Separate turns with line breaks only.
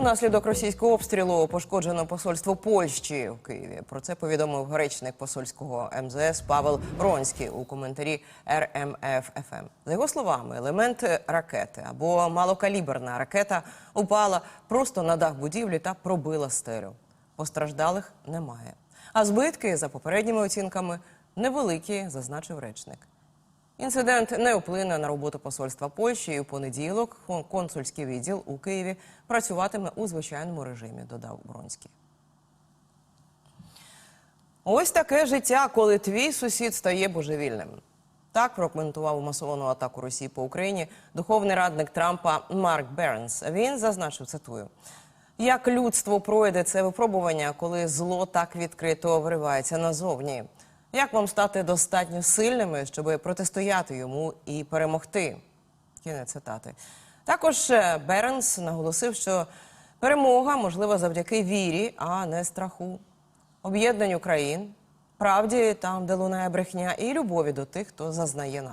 Унаслідок російського обстрілу пошкоджено посольство Польщі у Києві. Про це повідомив речник посольського МЗС Павел Ронський у коментарі РМФ ФМ. За його словами, елемент ракети або малокаліберна ракета упала просто на дах будівлі та пробила стелю. Постраждалих немає. А збитки, за попередніми оцінками, невеликі, зазначив речник. Інцидент не вплине на роботу посольства Польщі. У понеділок консульський відділ у Києві працюватиме у звичайному режимі, додав Бронський. Ось таке життя, коли твій сусід стає божевільним. Так прокоментував масовану атаку Росії по Україні духовний радник Трампа Марк Бернс. Він зазначив, цитую. Як людство пройде це випробування, коли зло так відкрито виривається назовні? Як вам стати достатньо сильними, щоб протистояти йому і перемогти? Кінець цитати. Також Беренс наголосив, що перемога можлива завдяки вірі, а не страху, об'єднанню країн, правді там, де лунає брехня, і любові до тих, хто зазнає нападів.